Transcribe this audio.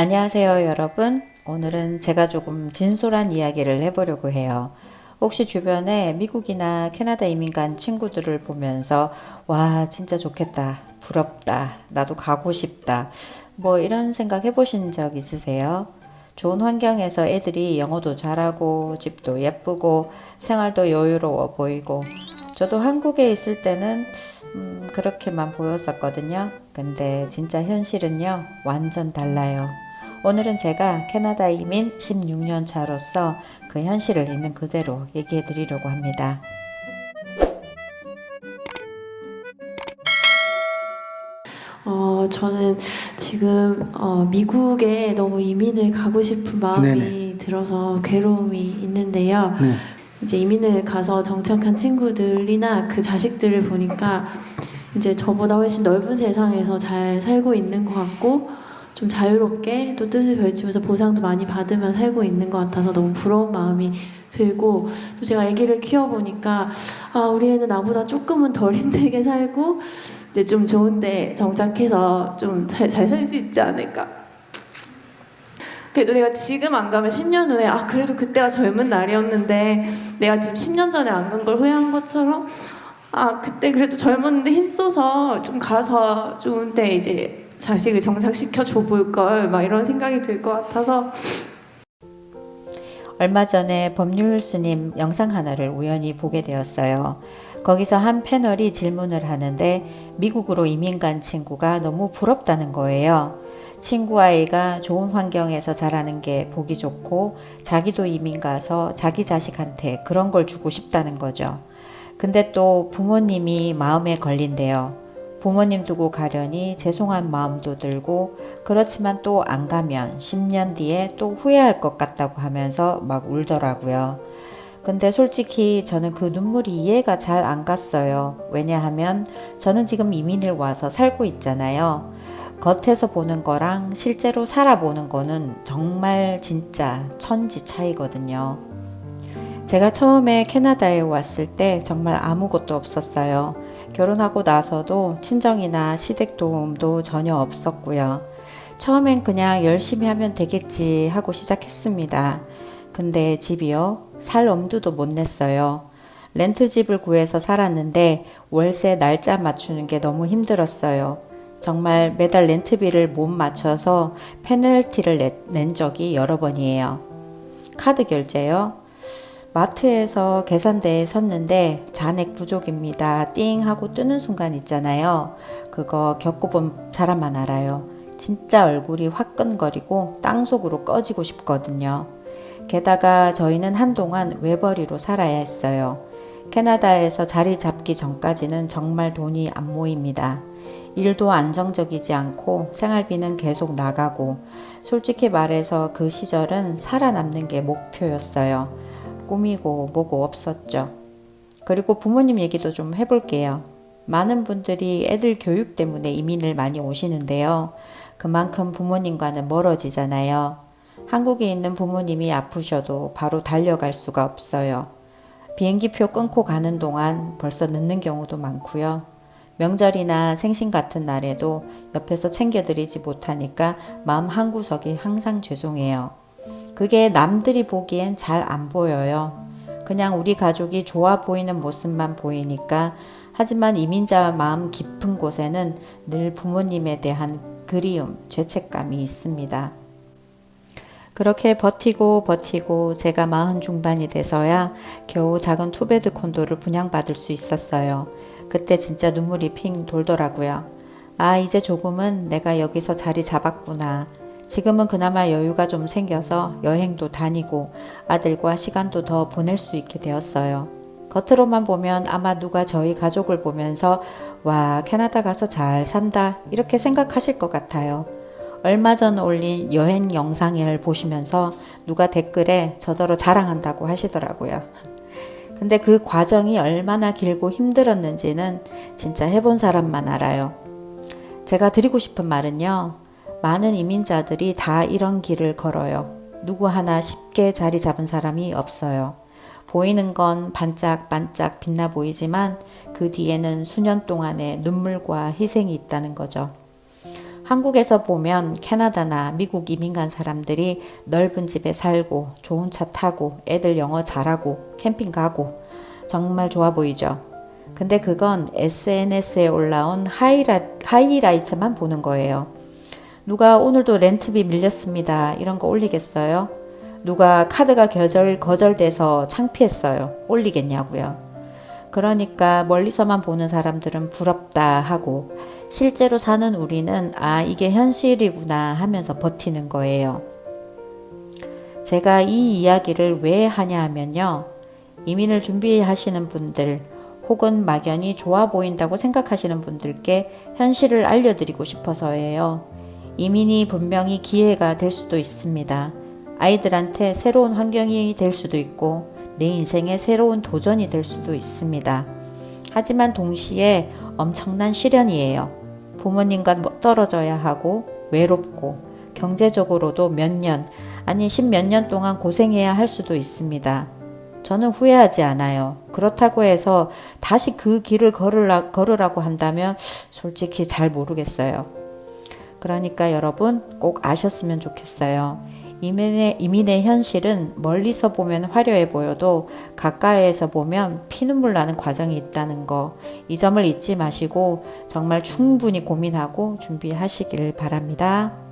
안녕하세요, 여러분. 오늘은 제가 조금 진솔한 이야기를 해보려고 해요. 혹시 주변에 미국이나 캐나다 이민 간 친구들을 보면서, 와, 진짜 좋겠다. 부럽다. 나도 가고 싶다. 뭐 이런 생각 해보신 적 있으세요? 좋은 환경에서 애들이 영어도 잘하고, 집도 예쁘고, 생활도 여유로워 보이고, 저도 한국에 있을 때는 음, 그렇게만 보였었거든요. 근데 진짜 현실은요, 완전 달라요. 오늘은 제가 캐나다 이민 16년 차로서 그 현실을 있는 그대로 얘기해 드리려고 합니다. 어, 저는 지금 어, 미국에 너무 이민을 가고 싶은 마음이 네네. 들어서 괴로움이 있는데요. 네. 이제 이민을 가서 정착한 친구들이나 그 자식들을 보니까 이제 저보다 훨씬 넓은 세상에서 잘 살고 있는 것 같고 좀 자유롭게 또 뜻을 별치면서 보상도 많이 받으며 살고 있는 것 같아서 너무 부러운 마음이 들고 또 제가 아기를 키워보니까 아 우리 애는 나보다 조금은 덜 힘들게 살고 이제 좀 좋은데 정착해서 좀 잘 살 수 있지 않을까. 그래도 내가 지금 안 가면 10년 후에 아 그래도 그때가 젊은 날이었는데 내가 지금 10년 전에 안 간 걸 후회한 것처럼 아 그때 그래도 젊었는데 힘써서 좀 가서 좋은데 이제 자식을 정착시켜 줘볼 걸 막 이런 생각이 들 것 같아서 얼마 전에 법률 스님 영상 하나를 우연히 보게 되었어요. 거기서 한 패널이 질문을 하는데 미국으로 이민 간 친구가 너무 부럽다는 거예요. 친구 아이가 좋은 환경에서 자라는 게 보기 좋고 자기도 이민 가서 자기 자식한테 그런 걸 주고 싶다는 거죠. 근데 또 부모님이 마음에 걸린대요. 부모님 두고 가려니 죄송한 마음도 들고 그렇지만 또 안 가면 10년 뒤에 또 후회할 것 같다고 하면서 막 울더라고요. 근데 솔직히 저는 그 눈물이 이해가 잘 안 갔어요. 왜냐하면 저는 지금 이민을 와서 살고 있잖아요. 겉에서 보는 거랑 실제로 살아보는 거는 정말 진짜 천지 차이거든요. 제가 처음에 캐나다에 왔을 때 정말 아무것도 없었어요. 결혼하고 나서도 친정이나 시댁 도움도 전혀 없었고요. 처음엔 그냥 열심히 하면 되겠지 하고 시작했습니다. 근데 집이요? 살 엄두도 못 냈어요. 렌트집을 구해서 살았는데 월세 날짜 맞추는 게 너무 힘들었어요. 정말 매달 렌트비를 못 맞춰서 페널티를 내, 낸 적이 여러 번이에요. 카드 결제요? 마트에서 계산대에 섰는데 잔액 부족입니다. 띵 하고 뜨는 순간 있잖아요. 그거 겪어본 사람만 알아요. 진짜 얼굴이 화끈거리고 땅속으로 꺼지고 싶거든요. 게다가 저희는 한동안 외벌이로 살아야 했어요. 캐나다에서 자리 잡기 전까지는 정말 돈이 안 모입니다. 일도 안정적이지 않고 생활비는 계속 나가고 솔직히 말해서 그 시절은 살아남는 게 목표였어요. 꿈이고 뭐고 없었죠. 그리고 부모님 얘기도 좀 해볼게요. 많은 분들이 애들 교육 때문에 이민을 많이 오시는데요. 그만큼 부모님과는 멀어지잖아요. 한국에 있는 부모님이 아프셔도 바로 달려갈 수가 없어요. 비행기표 끊고 가는 동안 벌써 늦는 경우도 많고요. 명절이나 생신 같은 날에도 옆에서 챙겨드리지 못하니까 마음 한구석이 항상 죄송해요. 그게 남들이 보기엔 잘 안 보여요. 그냥 우리 가족이 좋아 보이는 모습만 보이니까 하지만 이민자 마음 깊은 곳에는 늘 부모님에 대한 그리움, 죄책감이 있습니다. 그렇게 버티고 버티고 제가 마흔 중반이 돼서야 겨우 작은 투베드 콘도를 분양받을 수 있었어요. 그때 진짜 눈물이 핑 돌더라고요. 아, 이제 조금은 내가 여기서 자리 잡았구나. 지금은 그나마 여유가 좀 생겨서 여행도 다니고 아들과 시간도 더 보낼 수 있게 되었어요. 겉으로만 보면 아마 누가 저희 가족을 보면서 와, 캐나다 가서 잘 산다. 이렇게 생각하실 것 같아요. 얼마 전 올린 여행 영상을 보시면서 누가 댓글에 저더러 자랑한다고 하시더라고요. 근데 그 과정이 얼마나 길고 힘들었는지는 진짜 해본 사람만 알아요. 제가 드리고 싶은 말은요. 많은 이민자들이 다 이런 길을 걸어요. 누구 하나 쉽게 자리 잡은 사람이 없어요. 보이는 건 반짝반짝 빛나 보이지만 그 뒤에는 수년 동안의 눈물과 희생이 있다는 거죠. 한국에서 보면 캐나다나 미국 이민 간 사람들이 넓은 집에 살고 좋은 차 타고 애들 영어 잘하고 캠핑 가고 정말 좋아 보이죠. 근데 그건 SNS에 올라온 하이라, 하이라이트만 보는 거예요. 누가 오늘도 렌트비 밀렸습니다. 이런 거 올리겠어요? 누가 카드가 거절, 거절돼서 창피했어요. 올리겠냐고요. 그러니까 멀리서만 보는 사람들은 부럽다 하고 실제로 사는 우리는 아, 이게 현실이구나 하면서 버티는 거예요. 제가 이 이야기를 왜 하냐 하면요. 이민을 준비하시는 분들 혹은 막연히 좋아 보인다고 생각하시는 분들께 현실을 알려드리고 싶어서예요. 이민이 분명히 기회가 될 수도 있습니다. 아이들한테 새로운 환경이 될 수도 있고 내 인생의 새로운 도전이 될 수도 있습니다. 하지만 동시에 엄청난 시련이에요. 부모님과 뭐 떨어져야 하고 외롭고 경제적으로도 몇 년, 아니 십몇 년 동안 고생해야 할 수도 있습니다. 저는 후회하지 않아요. 그렇다고 해서 다시 그 길을 걸으라, 걸으라고 한다면 솔직히 잘 모르겠어요. 그러니까 여러분 꼭 아셨으면 좋겠어요. 이민의, 이민의 현실은 멀리서 보면 화려해 보여도 가까이에서 보면 피눈물 나는 과정이 있다는 거. 이 점을 잊지 마시고 정말 충분히 고민하고 준비하시길 바랍니다.